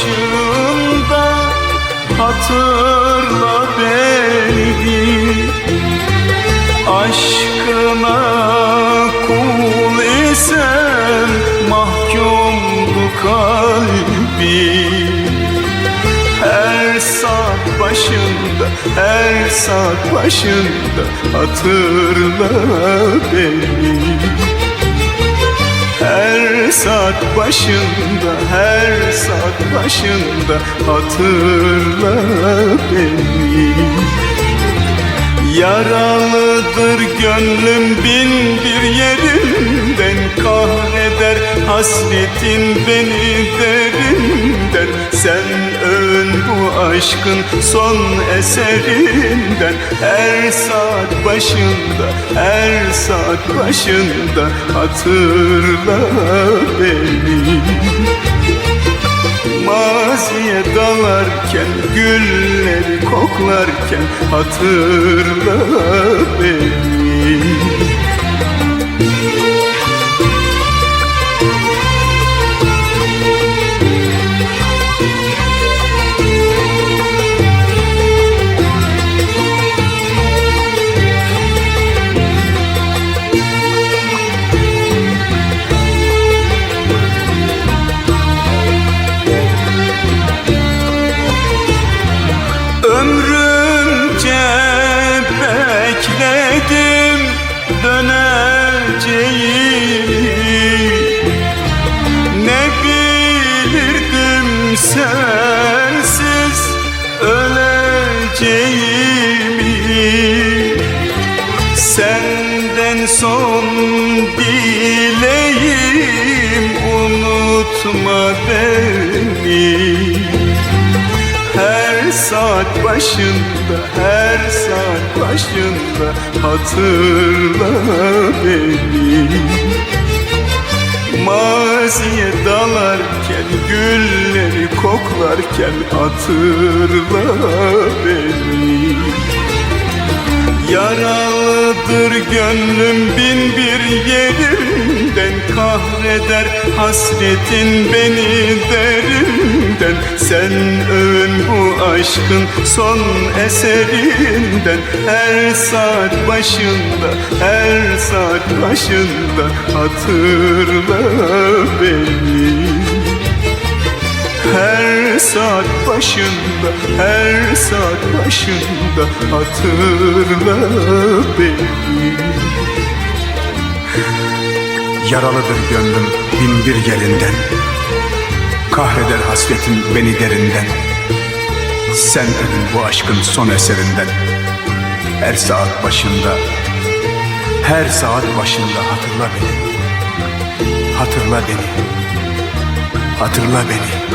başında hatırla beni Aşkına kul isem mahkumdu kalbim her saat başında, her saat başında hatırla beni. Her saat başında, her saat başında hatırla beni. Yaralıdır gönlüm bin bir Kahreder hasretin beni derinden Sen ön bu aşkın son eserinden. Her saat başında, her saat başında Hatırla beni. Maziye dalarken, gülleri koklarken hatırla beni öleceğimi Senden son dileğim unutma beni. Her saat başında, her saat başında hatırla beni. Maziye dalarken, gülleri koklarken hatırla beni. Yaralıdır gönlüm bin bir yerinden Kahreder hasretin beni derinden. Sen ön bu aşkın son eserinden Her saat başında, her saat başında Hatırla beni her saat başında, her saat başında hatırla beni. Yaralıdır gönlüm bin bir yerinden Kahreder hasretin beni derinden. Sen ölün bu aşkın son eserinden. Her saat başında Her saat başında hatırla beni. Hatırla beni. Hatırla beni